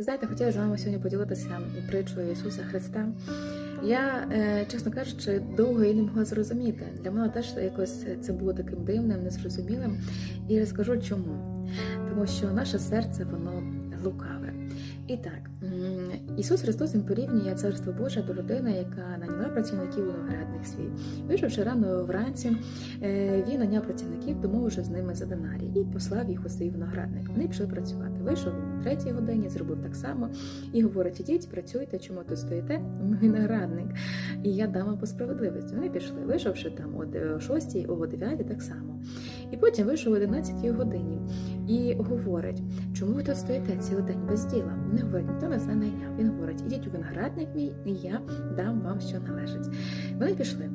Знаєте, хотіла з вами сьогодні поділитися притчою Ісуса Христа. Я, е, чесно кажучи, довго і не могла зрозуміти. Для мене теж якось це було таким дивним, незрозумілим. І розкажу чому. Тому що наше серце, воно лукаве. І так, Ісус Христос він порівнює Царство Боже до людини, яка наняла працівників у виноградник свій. Вийшовши рано вранці, е, він наняв працівників, домовивши з ними за динарій і послав їх у свій виноградник. Вони пішли працювати. Вийшов він третій годині, зробив так само і говорить: ідіть, працюйте, чому тут стоїте? Виноградник. І я дам вам по справедливості. Вони пішли, вийшовши там о 6, о 9 так само. І потім вийшов о 11 годині і говорить, чому ви тут стоїте цілий день без діла? Не говорить, ніхто не найняв. Він говорить, ідіть у виноградник мій, і я дам вам, що належить. Вони пішли.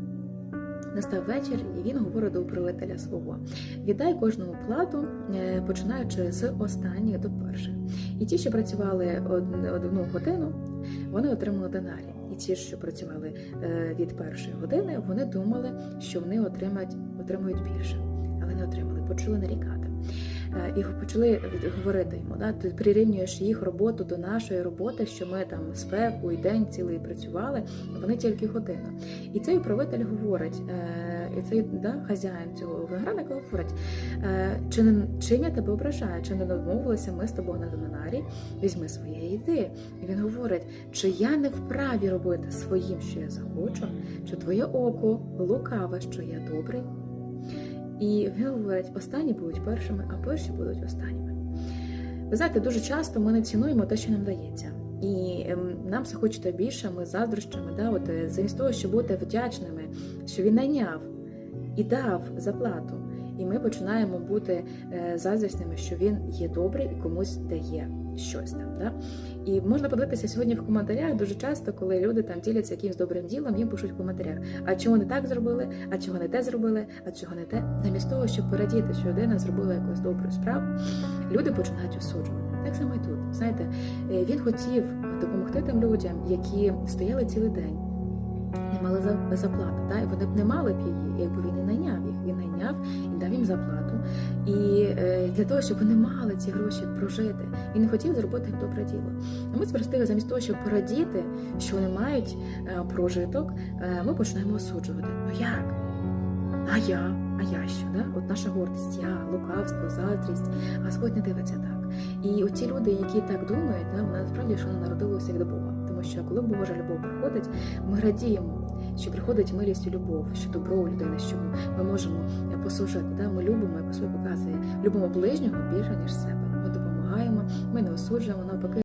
Настав вечір, і він говорить до управителя свого: віддай кожному плату, е, починаючи з останніх до перших. І ті, що працювали одну годину, вони отримали динарі. І ті, що працювали е, від першої години, вони думали, що вони отримають, більше, але не отримали, почали нарікати. Е, І почали говорити йому, да, ти прирівнюєш їх роботу до нашої роботи, що ми там спеку і день цілий працювали, вони тільки годину. І цей управитель говорить, е, і цей да, хазяїн цього виноградника говорить, е, чи не чим я тебе ображаю, чи не домовилися ми з тобою на динарі, візьми своє і йди. І він говорить, чи я не вправі робити своїм, що я захочу, чи твоє око лукаве, що я добрий. І він говорить, останні будуть першими, а перші будуть останніми. Ви знаєте, дуже часто ми не цінуємо те, що нам дається. І ем, нам все хочеться більше, ми заздрощами, да, от, е, замість того, щоб бути вдячними, що він найняв і дав заплату. І ми починаємо бути е, заздрісними, що він є добрий і комусь дає щось там. Да? І можна подивитися сьогодні в коментарях дуже часто, коли люди там діляться якимось добрим ділом, їм пишуть в коментарях, а чого не так зробили, а чого не те зробили, а чого не те. Замість того, щоб порадіти, що людина зробила якусь добру справу, люди починають осуджувати. Так само і тут. Знаєте, е, він хотів допомогти тим людям, які стояли цілий день, не мали за- заплати. Та? І вони б не мали б її, якби він не найняв їх. Він найняв і дав їм заплату. І е, для того, щоб вони мали ці гроші прожити, він не хотів зробити добре діло. А ми спростили, замість того, щоб порадіти, що вони мають е, прожиток, е, ми починаємо осуджувати. Ну як? А я? А я що? Да? От наша гордість, я, лукавство, заздрість, Господь не дивиться так. І оці люди, які так думають, да, вони насправді що вони народилися від Бога. Тому що коли Божа любов приходить, ми радіємо, що приходить милість і любов, що добро у людини, що ми можемо послужити. Да? Ми любимо, як Господь показує, любимо ближнього більше ніж себе. Ми допомагаємо, ми не осуджуємо навпаки.